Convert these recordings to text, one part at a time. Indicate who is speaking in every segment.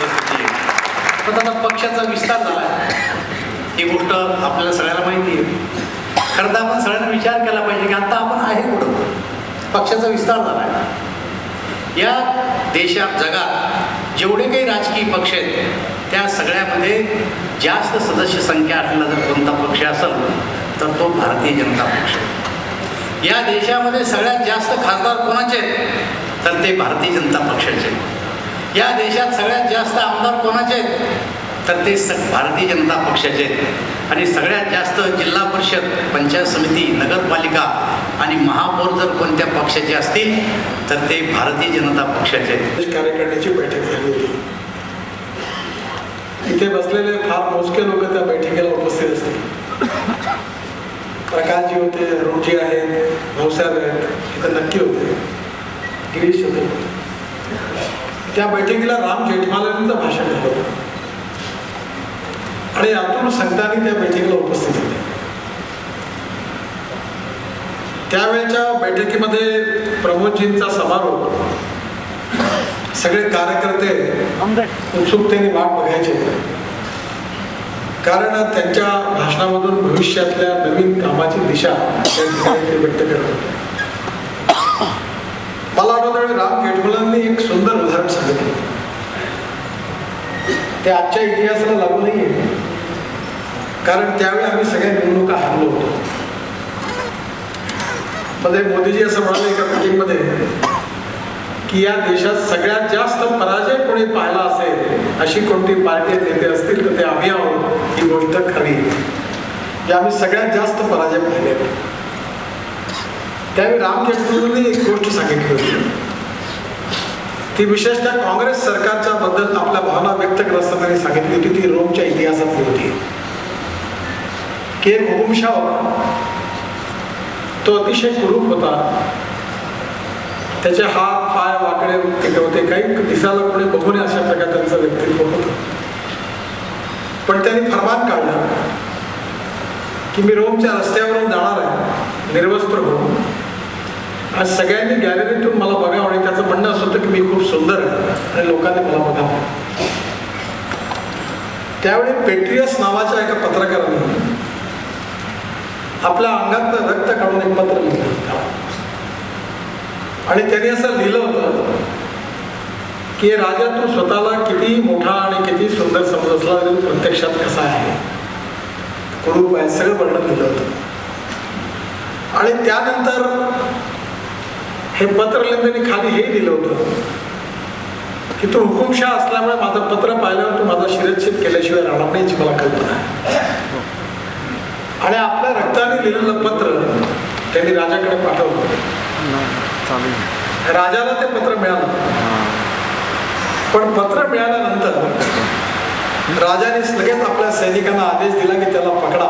Speaker 1: परिस्थिती. पण आता पक्षाचा विस्तार झाला ही गोष्ट आपल्याला सगळ्यांना माहिती आहे. खरं तर आपण सगळ्यांना विचार केला पाहिजे की आता आपण आहे कुठं? पक्षाचा विस्तार झाला आहे. या देशात जगात जेवढे काही राजकीय पक्ष आहेत त्या सगळ्यामध्ये जास्त सदस्य संख्या असलेला जर कोणता पक्ष असेल तर तो भारतीय जनता पक्ष आहे. या देशामध्ये सगळ्यात जास्त खासदार कोणाचे आहेत? तर ते भारतीय जनता पक्षाचे आहेत. या देशात सगळ्यात जास्त आमदार कोणाचे आहेत? तर ते स भारतीय जनता पक्षाचे आहेत. आणि सगळ्यात जास्त जिल्हा परिषद पंचायत समिती नगरपालिका आणि महापौर जर कोणत्या पक्षाचे असतील तर ते भारतीय जनता पक्षाचे आहेत.
Speaker 2: कार्यकारिणीची बैठक झाली होती. इथे बसलेले फार मोजके लोक त्या बैठकीला उपस्थित असतील. प्रकाशजी होते रोजी आहेत भाऊसाहेब आहेत इथं नक्की होते. गिरीश होते. त्या बैठकीला राम जेठमालानीचं भाषण झालं होतं. आणि अतुल संतांनी त्या बैठकीला उपस्थित होते. त्यावेळेच्या बैठकीमध्ये प्रमोदजींचा समारोप सगळे कार्यकर्ते उत्सुकतेने वाट बघायचे. कारण त्यांच्या भाषणामधून भविष्यातल्या नवीन कामाची दिशा व्यक्त करत होते मला आठवतं राम जेठमलांनी एक सुंदर उदाहरण सांगितलं. ते आजच्या इतिहासाला लागू नाहीये. कारण त्यावेळी आम्ही सगळ्या निवडणुका हारलो होतो. मध्ये मोदीजी असं म्हणाले एका मिटिंगमध्ये की या देशात सगळ्यात जास्त पराजय कोणी पाहिला असेल अशी कोणती पार्टी नेते असतील तर ते आम्ही आहोत ही गोष्ट खरी. की आम्ही सगळ्यात जास्त पराजय पाहिले. त्यावेळी राम जेठमलांनी एक गोष्ट सांगितली होती. ती विशेषतः काँग्रेस सरकारच्या बद्दल आपल्या भावना व्यक्त करत असताना त्यांनी सांगितली होती ती रोमच्या इतिहासातली होती. की एक हुकुमशाह होता. तो अतिशय कुरूप होता. त्याचे हात पाय वाकडे तिकडे होते. काही दिसायला कोणी बघू नये अशा प्रकारे त्यांचं व्यक्तित्व होतं. पण त्यांनी फरमान काढलं की मी रोमच्या रस्त्यावरून जाणार आहे निर्वस्त्र होऊन. आज सगळ्यांनी गॅलरीतून मला बघावं आणि त्याचं म्हणणं असं होतं की मी खूप सुंदर आहे. आणि लोकांनी मला बघावं त्यावेळी पेट्रियस नावाच्या एका पत्रकाराने आपल्या अंगातलं रक्त काढून एक पत्र लिहिलं. आणि त्यांनी असं लिहिलं होतं की राजा तू स्वतःला किती मोठा आणि किती सुंदर समज असला तरी प्रत्यक्षात कसा आहे? कुरूप आहे सगळं वर्णन लिहिलं होतं. आणि त्यानंतर हे पत्र लिहिलं त्यांनी खाली हे लिहिलं होतं की तू हुकुमशाह असल्यामुळे माझं पत्र पाहिल्यावर तू माझा शिरच्छेद केल्याशिवाय राहणार नाही मला कल्पना आहे आणि आपल्या रक्ताने लिहिलेलं पत्र त्यांनी राजाकडे पाठवलं. राजाला ते पत्र मिळालं. पण पत्र मिळाल्यानंतर राजाने लगेच आपल्या सैनिकांना आदेश दिला की त्याला पकडा.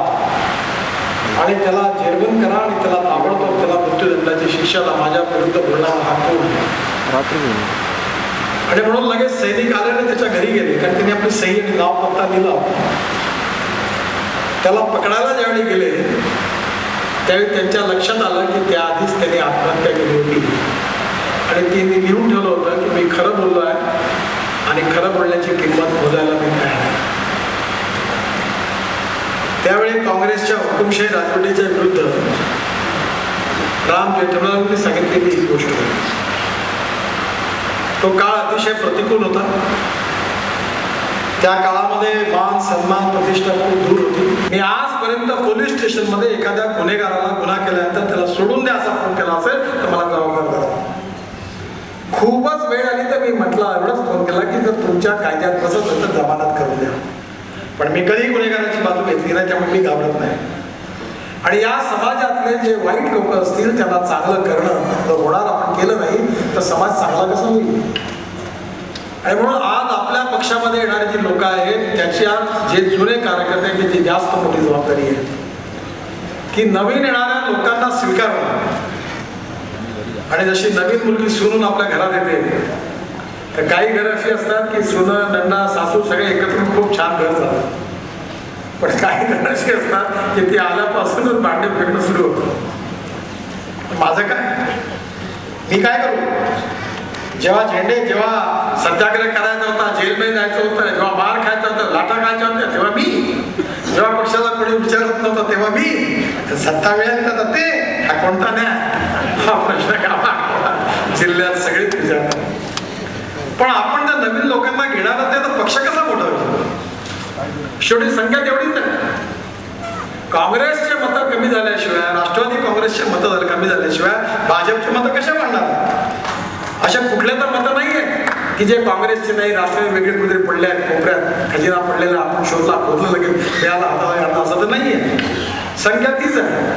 Speaker 2: आणि त्याला जेरबंद करा आणि त्याला ताबडतोब त्याला मृत्यूदंडाची द्या. माझ्या विरुद्ध बोलणारा हा कोण आणि म्हणून लगेच सैनिक आले आणि त्याच्या घरी गेले कारण त्यांनी आपली सही आणि नाव पत्ता दिला त्याला पकडायला ज्यावेळी गेले त्यावेळी त्यांच्या लक्षात आलं की त्याआधीच त्यांनी आत्महत्या केली होती. आणि तिने लिहून ठेवलं होतं की मी खरं बोललो आहे आणि खरं बोलण्याची किंमत मोजायला मी काय आहे. त्यावेळी काँग्रेसच्या हुकुमशाही राजवटीच्या विरुद्ध राम जेठमलांनी सांगितलेली ही गोष्ट. तो काळ अतिशय प्रतिकूल होता. त्या काळामध्ये मान सन्मान प्रतिष्ठा खूप दूर होती. मी आजपर्यंत पोलीस स्टेशनमध्ये एखाद्या गुन्हेगाराला गुन्हा केल्यानंतर त्याला सोडून द्या असा फोन केला असेल तर मला जबाबदार धरा. खूपच वेळ आली तर मी म्हटलं एवढंच फोन केला की जर तुमच्या कायद्यात बसत असेल तर जमानत करून द्या. पण मी कधी गुन्हेगाराची बाजू घेतली नाही त्यामुळे मी घाबरत नाही. आणि या समाजातले जे वाईट लोक असतील त्यांना चांगलं करणं तर होणार आपण केलं नाही तर समाज चांगला कसा होईल? आणि म्हणून आज आपल्या पक्षामध्ये येणारी जी लोक आहेत त्याच्या जे जुने कार्यकर्ते आहेत त्याची जास्त मोठी जबाबदारी आहे. की नवीन येणाऱ्या लोकांना स्वीकारणं आणि जशी नवीन मुलगी सुनून आपल्या घरात येते तर काही घर अशी असतात की सुनं नंदा सासू सगळे एकत्र खूप छान घर झालं. पण काही जण अशी असतात की ती आल्यापासूनच भांडे फेकणं सुरू होतं. माझं काय? मी काय करू? जेव्हा झेंडे जेव्हा सत्याग्रह करायचा होता जेलमध्ये जायचं होतं जेव्हा मार खायचा होता लाटा खायच्या होत्या तेव्हा मी. जेव्हा पक्षाला कोणी विचारत नव्हतं तेव्हा मी. सत्ता मिळाली तर ते. हा कोणता न्याय? हा प्रश्न कामा जिल्ह्यात सगळेच विचारतात. पण आपण जर नवीन लोकांना घेणार ते तर पक्ष कसा मोठा होईल? शेवटी संख्या तेवढीच आहे काँग्रेसचे मतं कमी झाल्याशिवाय राष्ट्रवादी काँग्रेसचे मतं कमी झाल्याशिवाय भाजपचे मतं कशा मांडणार अशा कुठल्या तर मतं नाही आहेत की जे काँग्रेसचे नाही राष्ट्रवादी वेगळे कुठेतरी पडले आहेत कोपऱ्यात खजिना पडलेला आपण शोधला खोदलं लगेच मिळाला हाताला आता असं तर नाहीये. संख्या तीच आहे.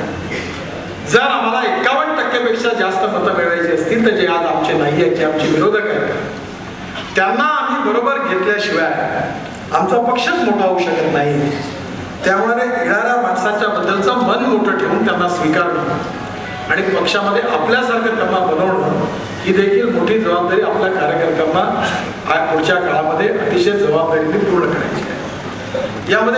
Speaker 2: जर आम्हाला एकावन्न टक्क्यापेक्षा जास्त मतं मिळवायची असतील तर जे आज आमचे नाही आहेत जे आमचे विरोधक आहेत त्यांना आम्ही बरोबर घेतल्याशिवाय आमचा पक्षच मोठा होऊ शकत नाही. त्यामुळे येणाऱ्या माणसांच्या बद्दलचं मन मोठं ठेवून त्यांना स्वीकारणं आणि पक्षामध्ये आपल्यासारखं त्यांना बनवणं ही देखील मोठी जबाबदारी आपल्या कार्यकर्त्यांना पुढच्या काळामध्ये अतिशय जबाबदारीने पूर्ण करायची आहे. यामध्ये